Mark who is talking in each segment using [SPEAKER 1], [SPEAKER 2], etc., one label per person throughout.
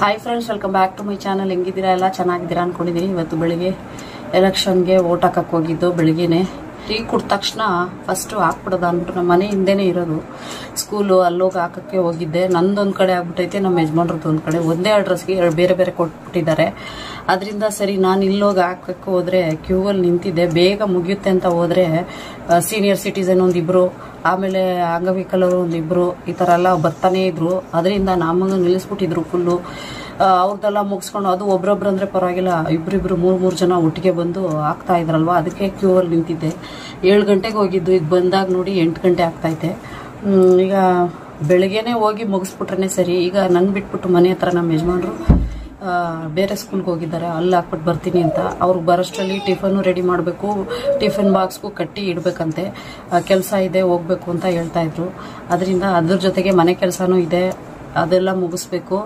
[SPEAKER 1] Hi friends welcome back to my channel ಹೆಂಗಿದ್ದೀರಾ? ಎಲ್ಲ ಚೆನ್ನಾಗಿದ್ದೀರಾ ಅಂದ್ಕೊಂಡಿದ್ದೀನಿ ಇವತ್ತು ಬೆಳಿಗ್ಗೆ ಎಲೆಕ್ಷನ್ಗೆ ಓಟ್ ಹಾಕಕ್ಕೆ ಹೋಗಿದ್ದು ಬೆಳಿಗ್ಗೆನೆ. ಟೀ ಕುಡ್ದ ತಕ್ಷಣ ಫಸ್ಟು ಹಾಕ್ಬಿಡೋದು ಅಂದ್ಬಿಟ್ಟು ನಮ್ಮ ಮನೆ ಹಿಂದೆನೇ ಇರೋದು. ಸ್ಕೂಲು ಅಲ್ಲೋಗಿ ಹಾಕಕ್ಕೆ ಹೋಗಿದ್ದೆ. ನಂದೊಂದು ಕಡೆ ಆಗ್ಬಿಟ್ಟೈತೆ, ನಮ್ಮ ಯಜಮಾನ್ರದ್ದು ಒಂದು ಕಡೆ. ಒಂದೇ ಅಡ್ರೆಸ್ಗೆ ಬೇರೆ ಬೇರೆ ಕೊಟ್ಬಿಟ್ಟಿದ್ದಾರೆ. ಅದರಿಂದ ಸರಿ ನಾನು ಇಲ್ಲೋಗಿ ಹಾಕಕ್ಕೆ ಹೋದ್ರೆ ಕ್ಯೂ ಅಲ್ಲಿ ನಿಂತಿದ್ದೆ ಬೇಗ ಮುಗಿಯುತ್ತೆ ಅಂತ ಹೋದರೆ ಸೀನಿಯರ್ ಸಿಟಿಸನ್ ಒಂದಿಬ್ರು ಆಮೇಲೆ ಅಂಗವಿಕಲರು ಒಂದಿಬ್ರು ಈ ಥರ ಎಲ್ಲ ಬರ್ತಾನೇ ಇದ್ರು. ಅದರಿಂದ ನಮಗೆ ನಿಲ್ಲಿಸ್ಬಿಟ್ಟಿದ್ರು ಫುಲ್ಲು ಅವ್ರದ್ದೆಲ್ಲ ಮುಗಿಸ್ಕೊಂಡು ಅದು ಒಬ್ರೊಬ್ರು ಅಂದರೆ ಪರವಾಗಿಲ್ಲ ಇಬ್ಬರಿಬ್ರು ಮೂರು ಮೂರು ಜನ ಒಟ್ಟಿಗೆ ಬಂದು ಆಗ್ತಾ ಇದ್ರಲ್ವಾ? ಅದಕ್ಕೆ ಕ್ಯೂ ಅಲ್ಲಿ ನಿಂತಿದ್ದೆ. ಏಳು ಗಂಟೆಗೆ ಹೋಗಿದ್ದು ಇದು ಬಂದಾಗ ನೋಡಿ ಎಂಟು ಗಂಟೆ ಆಗ್ತೈತೆ. ಹ್ಮ್, ಈಗ ಬೆಳಗ್ಗೆನೇ ಹೋಗಿ ಮುಗಿಸ್ಬಿಟ್ರೆ ಸರಿ. ಈಗ ನನ್ನ ಬಿಟ್ಬಿಟ್ಟು ಮನೆ ಹತ್ರ ನಮ್ಮ ಯಜಮಾನ್ರು ಬೇರೆ ಸ್ಕೂಲ್ಗೆ ಹೋಗಿದ್ದಾರೆ, ಅಲ್ಲಿ ಹಾಕ್ಬಿಟ್ಟು ಬರ್ತೀನಿ ಅಂತ. ಅವ್ರಿಗೆ ಬರೋಷ್ಟರಲ್ಲಿ ಟಿಫನ್ನು ರೆಡಿ ಮಾಡಬೇಕು, ಟಿಫನ್ ಬಾಕ್ಸ್ಗೂ ಕಟ್ಟಿ ಇಡಬೇಕಂತೆ. ಕೆಲಸ ಇದೆ, ಹೋಗಬೇಕು ಅಂತ ಹೇಳ್ತಾ ಇದ್ರು. ಅದರಿಂದ ಅದ್ರ ಜೊತೆಗೆ ಮನೆ ಕೆಲಸನೂ ಇದೆ, ಅದೆಲ್ಲ ಮುಗಿಸ್ಬೇಕು.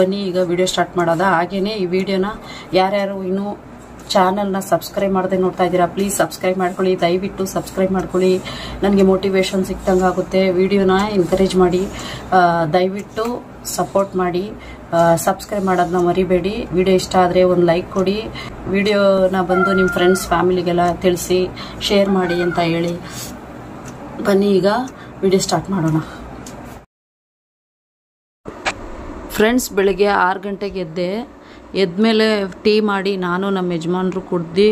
[SPEAKER 1] ಬನ್ನಿ, ಈಗ ವಿಡಿಯೋ ಸ್ಟಾರ್ಟ್ ಮಾಡೋದ? ಹಾಗೆಯೇ ಈ ವಿಡಿಯೋನ ಯಾರ್ಯಾರು ಇನ್ನೂ ಚಾನಲ್ನ ಸಬ್ಸ್ಕ್ರೈಬ್ ಮಾಡದೆ ನೋಡ್ತಾ ಇದ್ದೀರಾ ಪ್ಲೀಸ್ ಸಬ್ಸ್ಕ್ರೈಬ್ ಮಾಡ್ಕೊಳ್ಳಿ, ದಯವಿಟ್ಟು ಸಬ್ಸ್ಕ್ರೈಬ್ ಮಾಡ್ಕೊಳ್ಳಿ. ನನಗೆ ಮೋಟಿವೇಶನ್ ಸಿಕ್ತಂಗೆ ಆಗುತ್ತೆ. ವಿಡಿಯೋನ ಎನ್ಕರೇಜ್ ಮಾಡಿ ದಯವಿಟ್ಟು ಸಪೋರ್ಟ್ ಮಾಡಿ ಸಬ್ಸ್ಕ್ರೈಬ್ ಮಾಡೋದನ್ನ ಮರಿಬೇಡಿ. ವಿಡಿಯೋ ಇಷ್ಟ ಆದರೆ ಒಂದು ಲೈಕ್ ಕೊಡಿ. ವಿಡಿಯೋನ ಬಂದು ನಿಮ್ಮ ಫ್ರೆಂಡ್ಸ್ ಫ್ಯಾಮಿಲಿಗೆಲ್ಲ ತಿಳಿಸಿ ಶೇರ್ ಮಾಡಿ ಅಂತ ಹೇಳಿ. ಬನ್ನಿ ಈಗ ವಿಡಿಯೋ ಸ್ಟಾರ್ಟ್ ಮಾಡೋಣ. ಫ್ರೆಂಡ್ಸ್ ಬೆಳಿಗ್ಗೆ ಆರು ಗಂಟೆಗೆ ಎದ್ದೆ. ಎದ್ಮೇಲೆ ಟೀ ಮಾಡಿ ನಾನು ನಮ್ಮ ಯಜಮಾನ್ರು ಕುಡ್ದು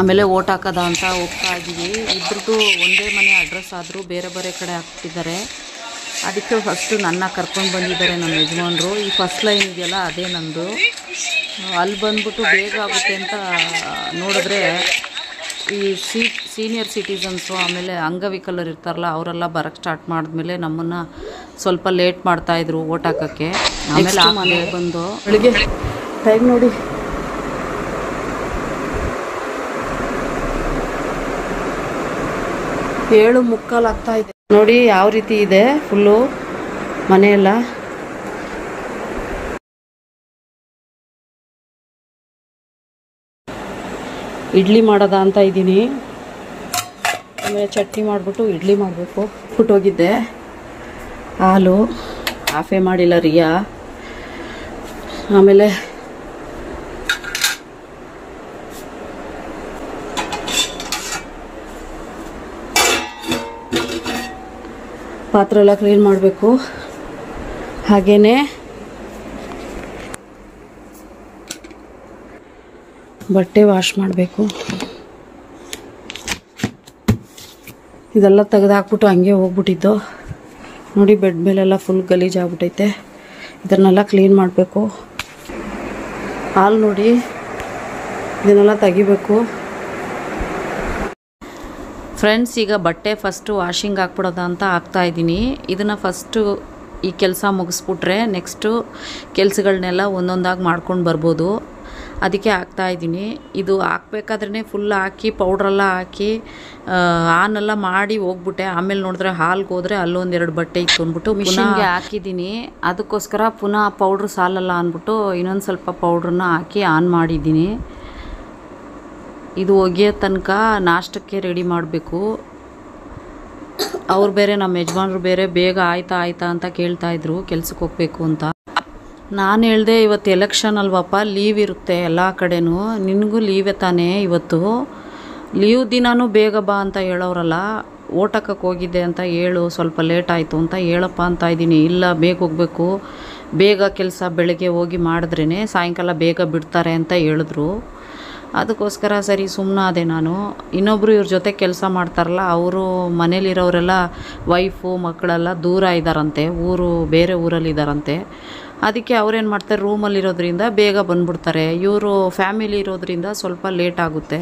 [SPEAKER 1] ಆಮೇಲೆ ಓಟ್ ಹಾಕೋದ ಅಂತ ಹೋಗ್ತಾ ಇದ್ದೀವಿ. ಇಬ್ರದ್ದು ಒಂದೇ ಮನೆ ಅಡ್ರೆಸ್ ಆದರೂ ಬೇರೆ ಬೇರೆ ಕಡೆ ಹಾಕ್ತಿದ್ದಾರೆ ಅದಕ್ಕೆ ಫಸ್ಟು ನನ್ನ ಕರ್ಕೊಂಡು ಬಂದಿದ್ದಾರೆ ನಮ್ಮ ಯಜಮಾನ್ರು. ಈ ಫಸ್ಟ್ ಲೈನ್ ಇದೆಯಲ್ಲ, ಅದೇ ನಂದು. ಅಲ್ಲಿ ಬಂದ್ಬಿಟ್ಟು ಬೇಗ ಆಗುತ್ತೆ ಅಂತ ನೋಡಿದ್ರೆ ಈ ಸಿ ಸೀನಿಯರ್ ಸಿಟಿಸನ್ಸು ಆಮೇಲೆ ಅಂಗವಿಕಲರು ಇರ್ತಾರಲ್ಲ ಅವರೆಲ್ಲ ಬರಕ್ಕೆ ಸ್ಟಾರ್ಟ್ ಮಾಡಿದ್ಮೇಲೆ ನಮ್ಮನ್ನು ಸ್ವಲ್ಪ ಲೇಟ್ ಮಾಡ್ತಾಯಿದ್ರು ಓಟ್ ಹಾಕೋಕ್ಕೆ. ಆಮೇಲೆ ಮನೆಗೆ ಬಂದು ಬೆಳಿಗ್ಗೆ ಟೈಮ್ ನೋಡಿ. ಏಳು ಮುಕ್ಕಾಲು ಆಗ್ತಾ ಇದೆ. ನೋಡಿ ಯಾವ ರೀತಿ ಇದೆ ಫುಲ್ಲು ಮನೆಯೆಲ್ಲ. ಇಡ್ಲಿ ಮಾಡೋದ ಅಂತ ಇದ್ದೀನಿ. ಆಮೇಲೆ ಚಟ್ನಿ ಮಾಡಿಬಿಟ್ಟು ಇಡ್ಲಿ ಮಾಡಬೇಕು. ಹೋಗಿದ್ದೆ ಹಾಲು, ಆಫೇ ಮಾಡಿಲ್ಲ ರಿಯಾ. ಆಮೇಲೆ ಪಾತ್ರೆ ಎಲ್ಲ ಕ್ಲೀನ್ ಮಾಡಬೇಕು. ಹಾಗೇನೆ ಬಟ್ಟೆ ವಾಶ್ ಮಾಡಬೇಕು. ಇದೆಲ್ಲ ತೆಗೆದಾಕ್ಬಿಟ್ಟು ಹಂಗೆ ಹೋಗ್ಬಿಟ್ಟಿದ್ದು. ನೋಡಿ, ಬೆಡ್ ಮೇಲೆಲ್ಲ ಫುಲ್ ಗಲೀಜ್ ಆಗ್ಬಿಟ್ಟೈತೆ. ಇದನ್ನೆಲ್ಲ ಕ್ಲೀನ್ ಮಾಡಬೇಕು. ಹಾಲು ನೋಡಿ, ಇದನ್ನೆಲ್ಲ ತೆಗಿಬೇಕು. ಫ್ರೆಂಡ್ಸ್ ಈಗ ಬಟ್ಟೆ ಫಸ್ಟು ವಾಷಿಂಗ್ ಹಾಕ್ಬಿಡೋದ ಅಂತ ಹಾಕ್ತಾಯಿದ್ದೀನಿ ಇದನ್ನು ಫಸ್ಟು ಈ ಕೆಲಸ ಮುಗಿಸ್ಬಿಟ್ರೆ ನೆಕ್ಸ್ಟು ಕೆಲಸಗಳನ್ನೆಲ್ಲ ಒಂದೊಂದಾಗಿ ಮಾಡ್ಕೊಂಡು ಬರ್ಬೋದು. ಅದಕ್ಕೆ ಹಾಕ್ತಾ ಇದ್ದೀನಿ. ಇದು ಹಾಕ್ಬೇಕಾದ್ರೆ ಫುಲ್ ಹಾಕಿ ಪೌಡ್ರೆಲ್ಲ ಹಾಕಿ ಆನೆಲ್ಲ ಮಾಡಿ ಹೋಗ್ಬಿಟ್ಟೆ. ಆಮೇಲೆ ನೋಡಿದ್ರೆ ಹಾಲ್ಗೆ ಹೋದ್ರೆ ಅಲ್ಲೊಂದೆರಡು ಬಟ್ಟೆ ಇತ್ತು ಅಂದ್ಬಿಟ್ಟು ಮಿಷಿನ್ಗೆ ಹಾಕಿದ್ದೀನಿ. ಅದಕ್ಕೋಸ್ಕರ ಪುನಃ ಪೌಡ್ರ್ ಸಾಲಲ್ಲ ಅಂದ್ಬಿಟ್ಟು ಇನ್ನೊಂದು ಸ್ವಲ್ಪ ಪೌಡ್ರನ್ನ ಹಾಕಿ ಆನ್ ಮಾಡಿದ್ದೀನಿ. ಇದು ಒಗೆಯೋ ತನಕ ನಾಷ್ಟಕ್ಕೆ ರೆಡಿ ಮಾಡಬೇಕು. ಅವ್ರು ಬೇರೆ ನಮ್ಮ ಯಜಮಾನ್ರು ಬೇರೆ ಬೇಗ ಆಯ್ತಾ ಆಯ್ತಾ ಅಂತ ಕೇಳ್ತಾ ಇದ್ರು. ಕೆಲ್ಸಕ್ಕೆ ಹೋಗ್ಬೇಕು ಅಂತ. ನಾನು ಹೇಳ್ದೆ ಇವತ್ತು ಎಲೆಕ್ಷನ್ ಅಲ್ವಪ್ಪ ಲೀವ್ ಇರುತ್ತೆ ಎಲ್ಲ ಕಡೆನೂ. ನಿನಗೂ ಲೀವೇ ತಾನೇ ಇವತ್ತು. ಲೀವ್ ದಿನಾನೂ ಬೇಗ ಬಾ ಅಂತ ಹೇಳೋರಲ್ಲ ಓಟಕ್ಕೆ ಹೋಗಿದ್ದೆ ಅಂತ ಹೇಳು, ಸ್ವಲ್ಪ ಲೇಟ್ ಆಯಿತು ಅಂತ ಹೇಳಪ್ಪ ಅಂತ ಇದ್ದೀನಿ. ಇಲ್ಲ, ಬೇಗ ಹೋಗಬೇಕು. ಬೇಗ ಕೆಲಸ ಬೆಳಗ್ಗೆ ಹೋಗಿ ಮಾಡಿದ್ರೇ ಸಾಯಂಕಾಲ ಬೇಗ ಬಿಡ್ತಾರೆ ಅಂತ ಹೇಳಿದ್ರು. ಅದಕ್ಕೋಸ್ಕರ ಸರಿ ಸುಮ್ಮನಾದೆ ನಾನು. ಇನ್ನೊಬ್ಬರು ಇವ್ರ ಜೊತೆ ಕೆಲಸ ಮಾಡ್ತಾರಲ್ಲ, ಅವರು ಮನೇಲಿರೋರೆಲ್ಲ ವೈಫು ಮಕ್ಕಳೆಲ್ಲ ದೂರ ಇದ್ದಾರಂತೆ, ಊರು ಬೇರೆ ಊರಲ್ಲಿದ್ದಾರಂತೆ. ಅದಕ್ಕೆ ಅವ್ರೇನು ಮಾಡ್ತಾರೆ ರೂಮಲ್ಲಿರೋದ್ರಿಂದ ಬೇಗ ಬಂದ್ಬಿಡ್ತಾರೆ. ಇವರು ಫ್ಯಾಮಿಲಿ ಇರೋದ್ರಿಂದ ಸ್ವಲ್ಪ ಲೇಟ್ ಆಗುತ್ತೆ.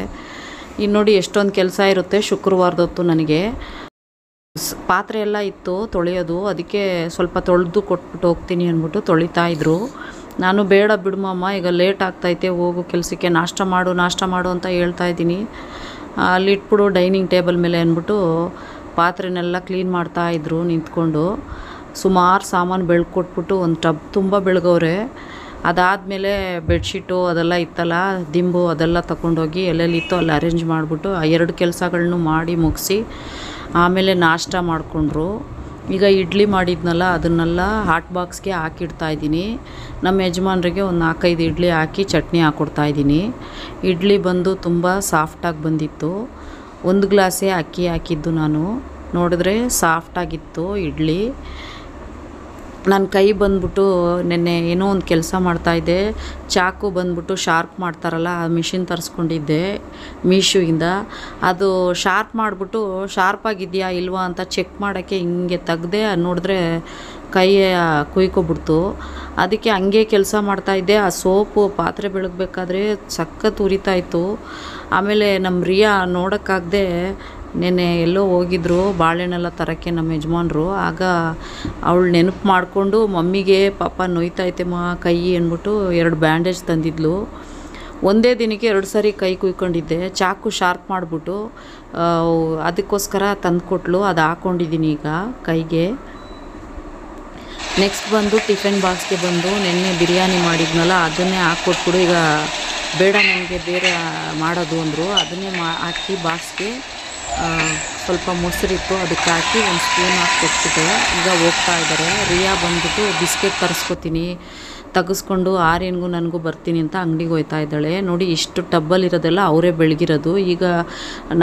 [SPEAKER 1] ಇನ್ನು ನೋಡಿ ಎಷ್ಟೊಂದು ಕೆಲಸ ಇರುತ್ತೆ ಶುಕ್ರವಾರದೊತ್ತು ನನಗೆ. ಪಾತ್ರೆ ಎಲ್ಲ ಇತ್ತು, ತೊಳೆಯೋದು. ಅದಕ್ಕೆ ಸ್ವಲ್ಪ ತೊಳೆದು ಕೊಟ್ಬಿಟ್ಟು ಹೋಗ್ತೀನಿ ಅಂದ್ಬಿಟ್ಟು ತೊಳಿತಾ ಇದ್ರು. ನಾನು ಬೇಡ ಬಿಡುಮಮ್ಮ ಈಗ ಲೇಟ್ ಆಗ್ತೈತೆ, ಹೋಗು, ಕೆಲಸಕ್ಕೆ ನಾಷ್ಟ ಮಾಡು ನಾಷ್ಟ ಮಾಡು ಅಂತ ಹೇಳ್ತಾ ಇದ್ದೀನಿ. ಅಲ್ಲಿಟ್ಬಿಡು ಡೈನಿಂಗ್ ಟೇಬಲ್ ಮೇಲೆ ಅಂದ್ಬಿಟ್ಟು ಪಾತ್ರೆನೆಲ್ಲ ಕ್ಲೀನ್ ಮಾಡ್ತಾ ಇದ್ರು ನಿಂತ್ಕೊಂಡು. ಸುಮಾರು ಸಾಮಾನು ಬೆಳ್ಕೊಟ್ಬಿಟ್ಟು ಒಂದು ಟಬ್ ತುಂಬ ಬೆಳಗವ್ರೆ. ಅದಾದಮೇಲೆ ಬೆಡ್ಶೀಟು ಅದೆಲ್ಲ ಇತ್ತಲ್ಲ, ದಿಂಬು ಅದೆಲ್ಲ ತಗೊಂಡೋಗಿ ಎಲ್ಲೆಲ್ಲಿತ್ತು ಅಲ್ಲಿ ಅರೇಂಜ್ ಮಾಡಿಬಿಟ್ಟು ಆ ಎರಡು ಕೆಲಸಗಳನ್ನು ಮಾಡಿ ಮುಗಿಸಿ ಆಮೇಲೆ ನಾಷ್ಟ ಮಾಡಿಕೊಂಡ್ರು. ಈಗ ಇಡ್ಲಿ ಮಾಡಿದ್ನಲ್ಲ, ಅದನ್ನೆಲ್ಲ ಹಾಟ್ ಬಾಕ್ಸ್ಗೆ ಹಾಕಿಡ್ತಾ ಇದ್ದೀನಿ. ನಮ್ಮ ಯಜಮಾನ್ರಿಗೆ ಒಂದು ನಾಲ್ಕೈದು ಇಡ್ಲಿ ಹಾಕಿ ಚಟ್ನಿ ಹಾಕ್ಕೊಡ್ತಾ ಇದ್ದೀನಿ. ಇಡ್ಲಿ ಬಂದು ತುಂಬ ಸಾಫ್ಟಾಗಿ ಬಂದಿತ್ತು. ಒಂದು ಗ್ಲಾಸೇ ಅಕ್ಕಿ ಹಾಕಿದ್ದು ನಾನು. ನೋಡಿದ್ರೆ ಸಾಫ್ಟಾಗಿತ್ತು ಇಡ್ಲಿ. ನನ್ನ ಕೈ ಬಂದ್ಬಿಟ್ಟು ನೆನ್ನೆ ಏನೋ ಒಂದು ಕೆಲಸ ಮಾಡ್ತಾಯಿದ್ದೆ ಚಾಕು ಬಂದ್ಬಿಟ್ಟು ಶಾರ್ಪ್ ಮಾಡ್ತಾರಲ್ಲ, ಆ ಮಿಷಿನ್ ತರಿಸ್ಕೊಂಡಿದ್ದೆ ಮೀಶೋಯಿಂದ. ಅದು ಶಾರ್ಪ್ ಮಾಡಿಬಿಟ್ಟು ಶಾರ್ಪಾಗಿದೆಯಾ ಇಲ್ವಾ ಅಂತ ಚೆಕ್ ಮಾಡೋಕ್ಕೆ ಹಿಂಗೆ ತೆಗ್ದೆ ನೋಡಿದ್ರೆ ಕೈ ಕುಯ್ಕೊಬಿಡ್ತು. ಅದಕ್ಕೆ ಹಂಗೆ ಕೆಲಸ ಮಾಡ್ತಾಯಿದ್ದೆ ಆ ಸೋಪು ಪಾತ್ರೆ ಬೆಳಗಬೇಕಾದ್ರೆ ಸಖತ್ ಉರಿತಾಯಿತ್ತು ಆಮೇಲೆ ನಮ್ಮ ರಿಯಾ ನೋಡೋಕ್ಕಾಗದೆ ನೆನ್ನೆ ಎಲ್ಲೋ ಹೋಗಿದ್ರು, ಬಾಳೆಹಣ್ಣೆಲ್ಲ ತರೋಕ್ಕೆ ನಮ್ಮ ಯಜಮಾನ್ರು. ಆಗ ಅವಳು ನೆನಪು ಮಾಡಿಕೊಂಡು ಮಮ್ಮಿಗೆ, ಪಾಪ ಮಾ, ಕೈ, ಅಂದ್ಬಿಟ್ಟು ಎರಡು ಬ್ಯಾಂಡೇಜ್ ತಂದಿದ್ಲು. ಒಂದೇ ದಿನಕ್ಕೆ ಎರಡು ಸಾರಿ ಕೈ ಕುಯ್ಕೊಂಡಿದ್ದೆ. ಚಾಕು ಶಾರ್ಪ್ ಮಾಡಿಬಿಟ್ಟು ಅದಕ್ಕೋಸ್ಕರ ತಂದುಕೊಟ್ಲು. ಅದು ಹಾಕ್ಕೊಂಡಿದ್ದೀನಿ ಈಗ ಕೈಗೆ. ನೆಕ್ಸ್ಟ್ ಬಂದು ಟಿಫಿನ್ ಬಾಕ್ಸ್ಗೆ ಬಂದು ನೆನ್ನೆ ಬಿರಿಯಾನಿ ಮಾಡಿದ್ನಲ್ಲ, ಅದನ್ನೇ ಹಾಕ್ಕೊಟ್ಬಿಡು. ಈಗ ಬೇಡ ನನಗೆ, ಬೇರೆ ಮಾಡೋದು ಅಂದರು. ಅದನ್ನೇ ಮಾ, ಹಾಕಿ ಬಾಕ್ಸ್ಗೆ ಸ್ವಲ್ಪ ಮೊಸರಿತ್ತು ಅದಕ್ಕೆ ಹಾಕಿ ಒಂದು ಸ್ಪೂನ್ ಹಾಕಿ ಈಗ ಹೋಗ್ತಾ ಇದ್ದಾರೆ. ರಿಯಾ ಬಂದ್ಬಿಟ್ಟು ಬಿಸ್ಕೆಟ್ ತರಿಸ್ಕೊತೀನಿ. ತೆಗೆಸ್ಕೊಂಡು ಆರ್ಯನ್ಗೂ ನನಗೂ ಬರ್ತೀನಿ ಅಂತ ಅಂಗಡಿಗೆ ಹೋಯ್ತಾ ಇದ್ದಾಳೆ. ನೋಡಿ, ಇಷ್ಟು ಟಬ್ಬಲ್ಲಿರೋದೆಲ್ಲ ಅವರೇ ಬೆಳಗಿರೋದು. ಈಗ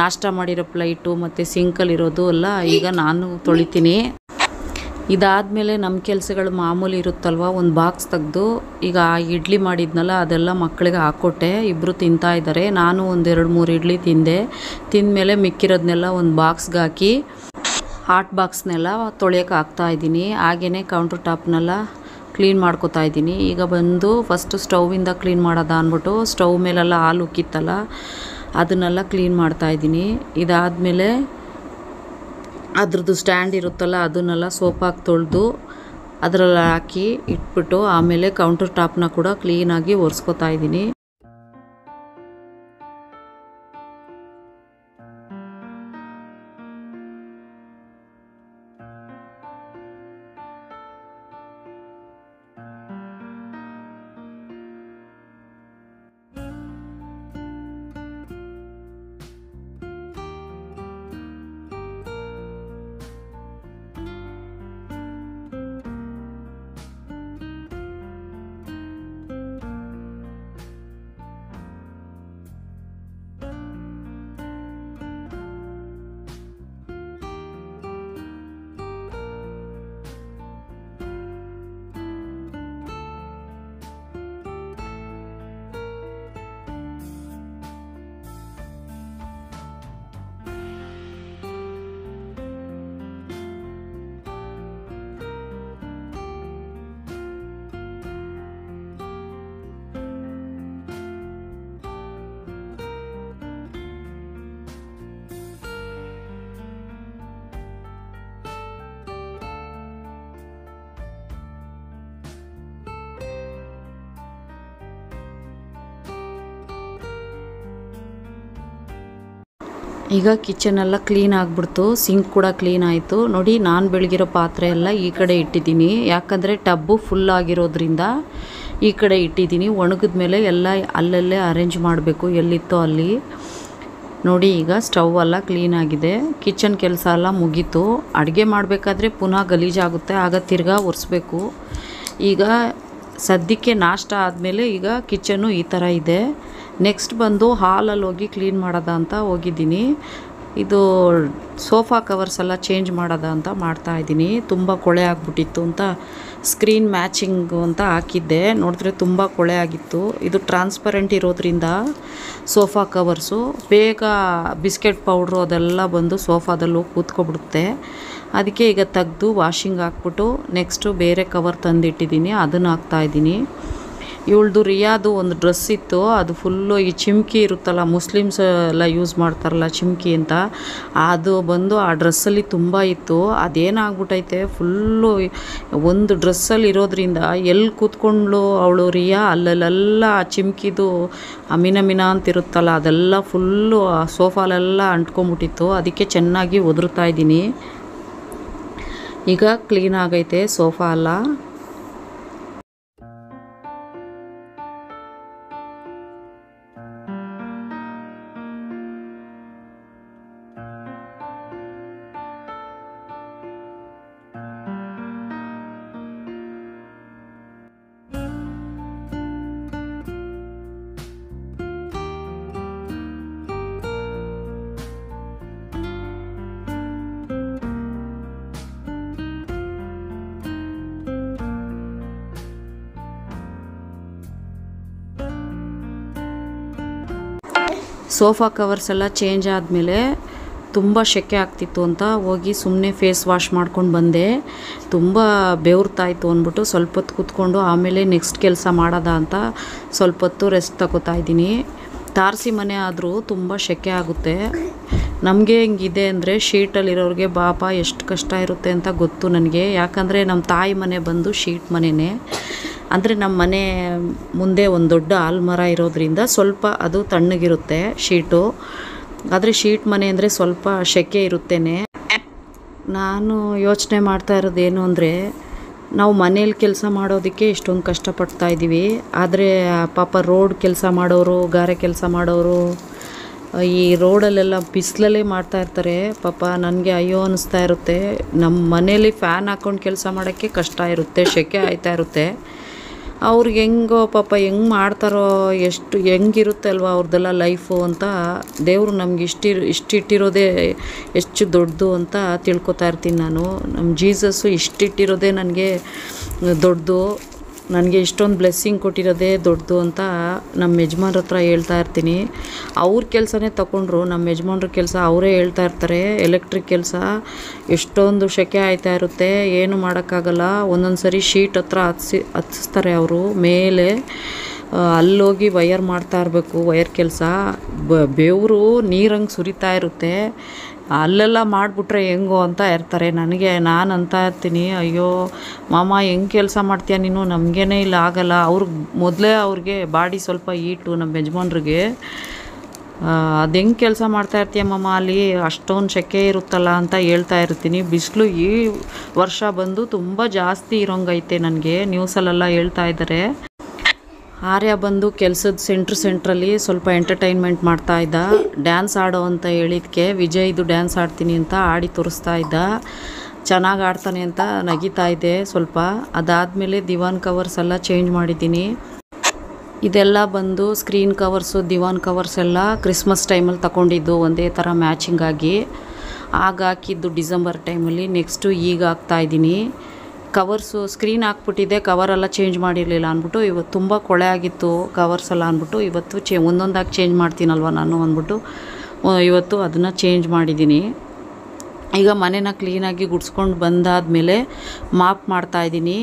[SPEAKER 1] ನಾಷ್ಟ ಮಾಡಿರೋ ಪ್ಲೈಟು ಮತ್ತು ಸಿಂಕಲ್ಲಿರೋದು ಎಲ್ಲ ಈಗ ನಾನು ತೊಳಿತೀನಿ. ಇದಾದಮೇಲೆ ನಮ್ಮ ಕೆಲಸಗಳು ಮಾಮೂಲಿ ಇರುತ್ತಲ್ವ? ಒಂದು ಬಾಕ್ಸ್ ತೆಗೆದು, ಈಗ ಇಡ್ಲಿ ಮಾಡಿದ್ನಲ್ಲ, ಅದೆಲ್ಲ ಮಕ್ಕಳಿಗೆ ಹಾಕ್ಕೊಟ್ಟೆ ಇಬ್ಬರು ತಿಂತಾ ಇದ್ದಾರೆ ನಾನು ಒಂದೆರಡು ಮೂರು ಇಡ್ಲಿ ತಿಂದೆ. ತಿಂದಮೇಲೆ ಮಿಕ್ಕಿರೋದನ್ನೆಲ್ಲ ಒಂದು ಬಾಕ್ಸ್ಗೆ ಹಾಕಿ ಹಾಟ್ ಬಾಕ್ಸ್ನೆಲ್ಲ ತೊಳೆಯೋಕೆ ಹಾಕ್ತಾ ಇದ್ದೀನಿ. ಹಾಗೆಯೇ ಕೌಂಟ್ರ್ ಟಾಪ್ನೆಲ್ಲ ಕ್ಲೀನ್ ಮಾಡ್ಕೋತಾ ಇದ್ದೀನಿ. ಈಗ ಬಂದು ಫಸ್ಟು ಸ್ಟೌವಿಂದ ಕ್ಲೀನ್ ಮಾಡೋದ ಅಂದ್ಬಿಟ್ಟು ಸ್ಟವ್ ಮೇಲೆಲ್ಲ ಹಾಲು ಉಕ್ಕಿತ್ತಲ್ಲ, ಅದನ್ನೆಲ್ಲ ಕ್ಲೀನ್ ಮಾಡ್ತಾ ಇದ್ದೀನಿ. ಇದಾದಮೇಲೆ ಅದ್ರದ್ದು ಸ್ಟ್ಯಾಂಡ್ ಇರುತ್ತಲ್ಲ, ಅದನ್ನೆಲ್ಲ ಸೋಪಾಗಿ ತೊಳೆದು ಅದರಲ್ಲಿ ಹಾಕಿ ಇಟ್ಬಿಟ್ಟು ಆಮೇಲೆ ಕೌಂಟರ್ ಟಾಪ್ನ ಕೂಡ ಕ್ಲೀನಾಗಿ ಒರೆಸ್ಕೊತಾ ಇದ್ದೀನಿ. ಈಗ ಕಿಚನ್ ಎಲ್ಲ ಕ್ಲೀನ್ ಆಗಿಬಿಡ್ತು ಸಿಂಕ್ ಕೂಡ ಕ್ಲೀನ್ ಆಯಿತು. ನೋಡಿ, ನಾನು ಬೆಳಗಿರೋ ಪಾತ್ರೆ ಎಲ್ಲ ಈ ಕಡೆ ಇಟ್ಟಿದ್ದೀನಿ. ಯಾಕಂದರೆ ಟಬ್ಬು ಫುಲ್ ಆಗಿರೋದ್ರಿಂದ ಈ ಕಡೆ ಇಟ್ಟಿದ್ದೀನಿ. ಒಣಗಿದ ಮೇಲೆ ಎಲ್ಲ ಅಲ್ಲಲ್ಲೇ ಅರೇಂಜ್ ಮಾಡಬೇಕು, ಎಲ್ಲಿತ್ತೋ ಅಲ್ಲಿ. ನೋಡಿ, ಈಗ ಸ್ಟವ್ ಎಲ್ಲ ಕ್ಲೀನ್ ಆಗಿದೆ. ಕಿಚನ್ ಕೆಲಸ ಎಲ್ಲ ಮುಗೀತು. ಅಡುಗೆ ಮಾಡಬೇಕಾದ್ರೆ ಪುನಃ ಗಲೀಜಾಗುತ್ತೆ. ಆಗ ತಿರ್ಗಾ ಒರೆಸ್ಬೇಕು. ಈಗ ಸದ್ಯಕ್ಕೆ ನಾಷ್ಟ ಆದಮೇಲೆ ಈಗ ಕಿಚನ್ನು ಈ ಥರ ಇದೆ. ನೆಕ್ಸ್ಟ್ ಬಂದು ಹಾಲಲ್ಲಿ ಹೋಗಿ ಕ್ಲೀನ್ ಮಾಡೋದ ಅಂತ ಹೋಗಿದ್ದೀನಿ. ಇದು ಸೋಫಾ ಕವರ್ಸ್ ಎಲ್ಲ ಚೇಂಜ್ ಮಾಡೋದ ಅಂತ ಮಾಡ್ತಾ ಇದ್ದೀನಿ. ತುಂಬ ಕೊಳೆ ಆಗಿಬಿಟ್ಟಿತ್ತು ಅಂತ ಸ್ಕ್ರೀನ್ ಮ್ಯಾಚಿಂಗು ಅಂತ ಹಾಕಿದ್ದೆ. ನೋಡಿದ್ರೆ ತುಂಬ ಕೊಳೆ ಆಗಿತ್ತು. ಇದು ಟ್ರಾನ್ಸ್ಪರೆಂಟ್ ಇರೋದ್ರಿಂದ ಸೋಫಾ ಕವರ್ಸು ಬೇಗ ಬಿಸ್ಕೆಟ್ ಪೌಡ್ರು ಅದೆಲ್ಲ ಬಂದು ಸೋಫಾದಲ್ಲೂ ಕೂತ್ಕೊಬಿಡುತ್ತೆ. ಅದಕ್ಕೆ ಈಗ ತೆಗೆದು ವಾಷಿಂಗ್ ಹಾಕ್ಬಿಟ್ಟು ನೆಕ್ಸ್ಟು ಬೇರೆ ಕವರ್ ತಂದಿಟ್ಟಿದ್ದೀನಿ. ಅದನ್ನು ಹಾಕ್ತಾಯಿದ್ದೀನಿ ಇವಳ್ದು ರಿಯಾದು ಒಂದು ಡ್ರೆಸ್ ಇತ್ತು, ಅದು ಫುಲ್ಲು ಈ ಚಿಮ್ಕಿ ಇರುತ್ತಲ್ಲ, ಮುಸ್ಲಿಮ್ಸ್ ಎಲ್ಲ ಯೂಸ್ ಮಾಡ್ತಾರಲ್ಲ ಚಿಮ್ಕಿ ಅಂತ, ಅದು ಬಂದು ಆ ಡ್ರೆಸ್ಸಲ್ಲಿ ತುಂಬ ಇತ್ತು. ಅದೇನಾಗ್ಬಿಟ್ಟೈತೆ ಫುಲ್ಲು ಒಂದು ಡ್ರೆಸ್ಸಲ್ಲಿ ಇರೋದ್ರಿಂದ ಎಲ್ಲಿ ಕೂತ್ಕೊಂಡ್ಲು ಅವಳು ರಿಯಾ, ಅಲ್ಲಲ್ಲೆಲ್ಲ ಆ ಚಿಮ್ಕಿದು ಮಿನ ಮಿನ ಅಂತಿರುತ್ತಲ್ಲ ಅದೆಲ್ಲ ಫುಲ್ಲು ಆ ಸೋಫಾಲೆಲ್ಲ ಅಂಟ್ಕೊಂಬಿಟ್ಟಿತ್ತು. ಅದಕ್ಕೆ ಚೆನ್ನಾಗಿ ಒದರ್ತಾ ಇದ್ದೀನಿ. ಈಗ ಕ್ಲೀನ್ ಆಗೈತೆ ಸೋಫಾ ಎಲ್ಲ. ಸೋಫಾ ಕವರ್ಸ್ ಎಲ್ಲ ಚೇಂಜ್ ಆದಮೇಲೆ ತುಂಬ ಸೆಕೆ ಆಗ್ತಿತ್ತು ಅಂತ ಹೋಗಿ ಸುಮ್ಮನೆ ಫೇಸ್ ವಾಶ್ ಮಾಡ್ಕೊಂಡು ಬಂದೆ. ತುಂಬ ಬೆವ್ರ್ತಾಯಿತ್ತು ಅಂದ್ಬಿಟ್ಟು ಸ್ವಲ್ಪ ಹೊತ್ತು ಕೂತ್ಕೊಂಡು ಆಮೇಲೆ ನೆಕ್ಸ್ಟ್ ಕೆಲಸ ಮಾಡೋದ ಅಂತ ಸ್ವಲ್ಪ ಹೊತ್ತು ರೆಸ್ಟ್ ತಗೋತಾ ಇದ್ದೀನಿ. ತಾರಸಿ ಮನೆ ಆದರೂ ತುಂಬ ಸೆಕೆ ಆಗುತ್ತೆ. ನಮಗೆ ಹಿಂಗಿದೆ ಅಂದರೆ ಶೀಟಲ್ಲಿರೋರಿಗೆ ಪಾಪ ಎಷ್ಟು ಕಷ್ಟ ಇರುತ್ತೆ ಅಂತ ಗೊತ್ತು ನನಗೆ. ಯಾಕಂದರೆ ನಮ್ಮ ತಾಯಿ ಮನೆ ಬಂದು ಶೀಟ್ ಮನೆಯೇ ಅಂದರೆ ನಮ್ಮ ಮನೆ ಮುಂದೆ ಒಂದು ದೊಡ್ಡ ಆಲ್ಮರ ಇರೋದ್ರಿಂದ ಸ್ವಲ್ಪ ಅದು ತಣ್ಣಗಿರುತ್ತೆ ಶೀಟು. ಆದರೆ ಶೀಟ್ ಮನೆ ಅಂದರೆ ಸ್ವಲ್ಪ ಸೆಕೆ ಇರುತ್ತೇನೆ. ನಾನು ಯೋಚನೆ ಮಾಡ್ತಾ ಇರೋದು ಏನು ಅಂದರೆ, ನಾವು ಮನೇಲಿ ಕೆಲಸ ಮಾಡೋದಕ್ಕೆ ಇಷ್ಟೊಂದು ಕಷ್ಟಪಡ್ತಾ ಇದ್ದೀವಿ ಆದರೆ ಪಾಪ ರೋಡ್ ಕೆಲಸ ಮಾಡೋರು, ಗಾರೆ ಕೆಲಸ ಮಾಡೋರು, ಈ ರೋಡಲ್ಲೆಲ್ಲ ಬಿಸಿಲಲ್ಲೇ ಮಾಡ್ತಾ ಇರ್ತಾರೆ. ಪಾಪ ನನಗೆ ಅಯ್ಯೋ ಅನ್ನಿಸ್ತಾ ಇರುತ್ತೆ. ನಮ್ಮ ಮನೇಲಿ ಫ್ಯಾನ್ ಹಾಕ್ಕೊಂಡು ಕೆಲಸ ಮಾಡೋಕ್ಕೆ ಕಷ್ಟ ಇರುತ್ತೆ ಸೆಕೆ ಆಯ್ತಾ ಇರುತ್ತೆ. ಅವ್ರಿಗೆ ಹೆಂಗೋ ಪಾಪ ಹೆಂಗೆ ಮಾಡ್ತಾರೋ, ಎಷ್ಟು ಹೆಂಗಿರುತ್ತೆ ಅಲ್ವಾ ಅವ್ರದ್ದೆಲ್ಲ ಲೈಫು ಅಂತ ದೇವರು ನಮ್ಗೆ ಇಷ್ಟಿ, ಇಷ್ಟಿಟ್ಟಿರೋದೇ ಎಷ್ಟು ದೊಡ್ಡದು ಅಂತ ತಿಳ್ಕೊತಾ ಇರ್ತೀನಿ ನಾನು. ನಮ್ಮ ಜೀಸಸ್ಸು ಇಷ್ಟಿಟ್ಟಿರೋದೇ ನನಗೆ ದೊಡ್ಡದು. ನನಗೆ ಇಷ್ಟೊಂದು ಬ್ಲೆಸ್ಸಿಂಗ್ ಕೊಟ್ಟಿರೋದೇ ದೊಡ್ಡದು ಅಂತ ನಮ್ಮ ಯಜಮಾನ್ರ ಹತ್ರ ಹೇಳ್ತಾ ಇರ್ತೀನಿ. ಅವ್ರ ಕೆಲಸನೇ ತಗೊಂಡ್ರು ನಮ್ಮ ಯಜಮಾನ್ರ ಕೆಲಸ ಅವರೇ ಹೇಳ್ತಾ ಇರ್ತಾರೆ. ಎಲೆಕ್ಟ್ರಿಕ್ ಕೆಲಸ ಎಷ್ಟೊಂದು ಶೆಕೆ ಆಯ್ತಾ ಇರುತ್ತೆ, ಏನು ಮಾಡೋಕ್ಕಾಗಲ್ಲ. ಒಂದೊಂದು ಸರಿ ಶೀಟ್ ಹತ್ರ ಹತ್ಸಿ ಹತ್ಸ್ತಾರೆ ಅವರು. ಮೇಲೆ ಅಲ್ಲೋಗಿ ವಯರ್ ಮಾಡ್ತಾ ಇರಬೇಕು ವಯರ್ ಕೆಲಸ. ಬೆವರು ನೀರಂಗೆ ಸುರಿತಾ ಇರುತ್ತೆ. ಅಲ್ಲೆಲ್ಲ ಮಾಡಿಬಿಟ್ರೆ ಹೆಂಗೋ ಅಂತ ಇರ್ತಾರೆ. ನನಗೆ ನಾನು ಅಂತ ಇರ್ತೀನಿ. ಅಯ್ಯೋ, ಮಾಮ ಹೆಂಗೆ ಕೆಲಸ ಮಾಡ್ತೀಯ ನೀನು? ನಮಗೇನೆ ಇಲ್ಲ, ಆಗಲ್ಲ. ಅವ್ರಿಗೆ ಮೊದಲೇ ಅವ್ರಿಗೆ ಬಾಡಿ ಸ್ವಲ್ಪ ಈಟು ನಮ್ಮ ಯಜಮಾನ್ರಿಗೆ. ಅದು ಹೆಂಗೆ ಕೆಲಸ ಮಾಡ್ತಾ ಇರ್ತೀಯ ಮಾಮ? ಅಲ್ಲಿ ಅಷ್ಟೊಂದು ಸೆಕೆ ಇರುತ್ತಲ್ಲ ಅಂತ ಹೇಳ್ತಾ ಇರ್ತೀನಿ. ಬಿಸಿಲು ಈ ವರ್ಷ ಬಂದು ತುಂಬ ಜಾಸ್ತಿ ಇರೋಂಗೈತೆ ನನಗೆ. ನ್ಯೂಸಲ್ಲೆಲ್ಲ ಹೇಳ್ತಾ ಇದ್ದಾರೆ ಆರ್ಯ ಬಂದು ಕೆಲಸದ ಸೆಂಟ್ರ್ ಸೆಂಟ್ರಲ್ಲಿ ಸ್ವಲ್ಪ ಎಂಟರ್ಟೈನ್ಮೆಂಟ್ ಮಾಡ್ತಾ ಇದ್ದ. ಡ್ಯಾನ್ಸ್ ಆಡೋ ಅಂತ ಹೇಳಿದ್ಕೆ, ವಿಜಯ್ ಇದು ಡ್ಯಾನ್ಸ್ ಆಡ್ತೀನಿ ಅಂತ ಆಡಿ ತೋರಿಸ್ತಾ ಇದ್ದ. ಚೆನ್ನಾಗಿ ಆಡ್ತಾನೆ ಅಂತ ನಗಿತಾ ಇದ್ದೆ ಸ್ವಲ್ಪ. ಅದಾದಮೇಲೆ ದಿವಾನ್ ಕವರ್ಸ್ ಎಲ್ಲ ಚೇಂಜ್ ಮಾಡಿದ್ದೀನಿ. ಇದೆಲ್ಲ ಬಂದು ಸ್ಕ್ರೀನ್ ಕವರ್ಸು ದಿವಾನ್ ಕವರ್ಸ್ ಎಲ್ಲ ಕ್ರಿಸ್ಮಸ್ ಟೈಮಲ್ಲಿ ತಗೊಂಡಿದ್ದು ಒಂದೇ ಥರ ಮ್ಯಾಚಿಂಗ್ ಆಗಿ. ಆಗ ಹಾಕಿದ್ದು ಡಿಸೆಂಬರ್ ಟೈಮಲ್ಲಿ ನೆಕ್ಸ್ಟು ಈಗ ಹಾಕ್ತಾ ಇದ್ದೀನಿ. ಕವರ್ಸು ಸ್ಕ್ರೀನ್ ಹಾಕ್ಬಿಟ್ಟಿದ್ದೆ ಕವರೆಲ್ಲ ಚೇಂಜ್ ಮಾಡಿರಲಿಲ್ಲ ಅಂದ್ಬಿಟ್ಟು, ಇವತ್ತು ತುಂಬ ಕೊಳೆ ಆಗಿತ್ತು ಕವರ್ಸ್ ಎಲ್ಲ ಅಂದ್ಬಿಟ್ಟು, ಇವತ್ತು ಚೇ ಒಂದೊಂದಾಗಿ ಚೇಂಜ್ ಮಾಡ್ತೀನಲ್ವ ನಾನು ಅಂದ್ಬಿಟ್ಟು ಇವತ್ತು ಅದನ್ನು ಚೇಂಜ್ ಮಾಡಿದ್ದೀನಿ. ಈಗ ಮನೇನ ಕ್ಲೀನಾಗಿ ಬಂದಾದ ಮೇಲೆ ಮಾಪ್ ಮಾಡ್ತಾಯಿದ್ದೀನಿ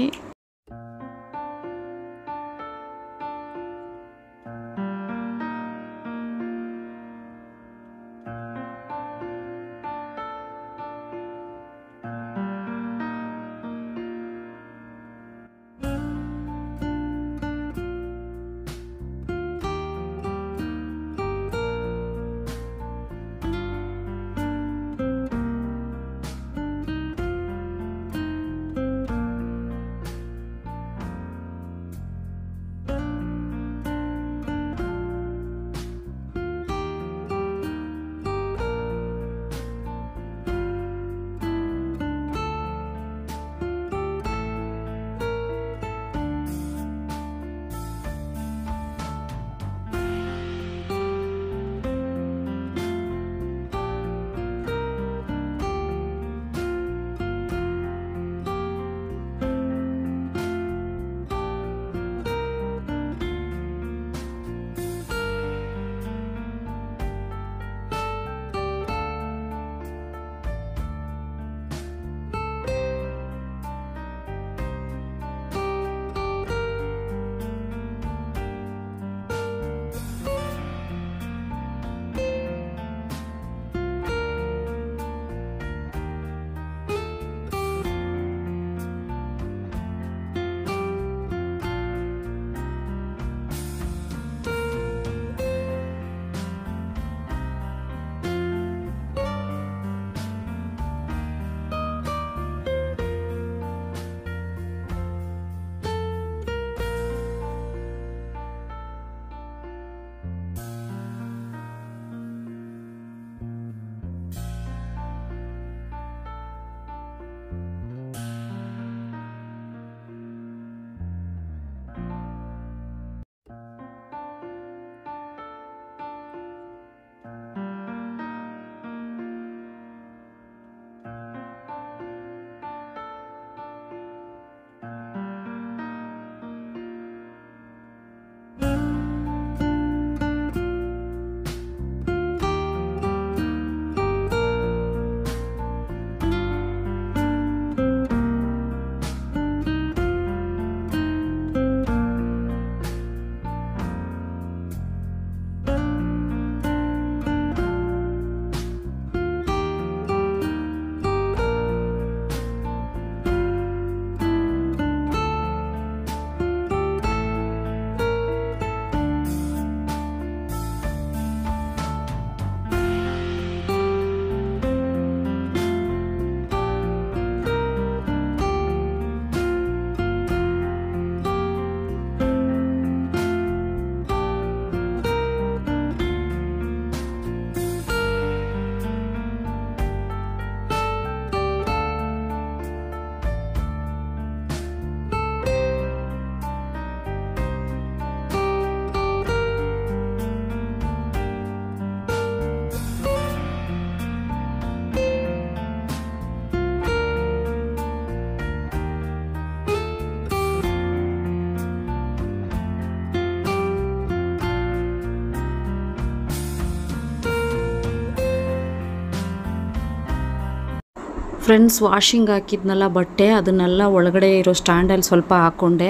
[SPEAKER 1] ಫ್ರೆಂಡ್ಸ್ ವಾಷಿಂಗ್ ಹಾಕಿದ್ನಲ್ಲ ಬಟ್ಟೆ, ಅದನ್ನೆಲ್ಲ ಒಳಗಡೆ ಇರೋ ಸ್ಟ್ಯಾಂಡಲ್ಲಿ ಸ್ವಲ್ಪ ಹಾಕ್ಕೊಂಡೆ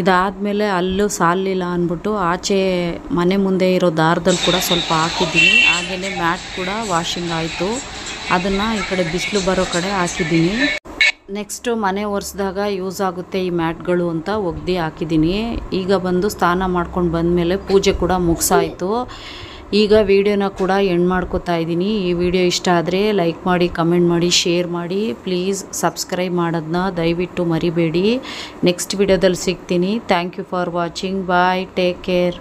[SPEAKER 1] ಇದಾದಮೇಲೆ ಅಲ್ಲೂ ಸಾಲಿಲ್ಲ ಅಂದ್ಬಿಟ್ಟು ಆಚೆ ಮನೆ ಮುಂದೆ ಇರೋ ದಾರದಲ್ಲಿ ಕೂಡ ಸ್ವಲ್ಪ ಹಾಕಿದ್ದೀನಿ. ಹಾಗೆಯೇ ಮ್ಯಾಟ್ ಕೂಡ ವಾಷಿಂಗ್ ಆಯಿತು. ಅದನ್ನು ಈ ಕಡೆ ಬಿಸಿಲು ಬರೋ ಕಡೆ ಹಾಕಿದ್ದೀನಿ. ನೆಕ್ಸ್ಟು ಮನೆ ಒರೆಸಿದಾಗ ಯೂಸ್ ಆಗುತ್ತೆ ಈ ಮ್ಯಾಟ್ಗಳು ಅಂತ ಒಗ್ದು ಹಾಕಿದ್ದೀನಿ. ಈಗ ಬಂದು ಸ್ನಾನ ಮಾಡ್ಕೊಂಡು ಬಂದಮೇಲೆ ಪೂಜೆ ಕೂಡ ಮುಗಿಸಾಯಿತು. ಈಗ ವಿಡಿಯೋನ ಕೂಡ ಎಂಡ್ ಮಾಡ್ಕೋತಾ ಇದ್ದೀನಿ. ಈ ವಿಡಿಯೋ ಇಷ್ಟ ಆದರೆ ಲೈಕ್ ಮಾಡಿ ಕಮೆಂಟ್ ಮಾಡಿ ಶೇರ್ ಮಾಡಿ ಪ್ಲೀಸ್ ಸಬ್ಸ್ಕ್ರೈಬ್ ಮಾಡೋದನ್ನ ದಯವಿಟ್ಟು ಮರಿಬೇಡಿ. ನೆಕ್ಸ್ಟ್ ವಿಡಿಯೋದಲ್ಲಿ ಸಿಗ್ತೀನಿ. Thank you for watching bye take care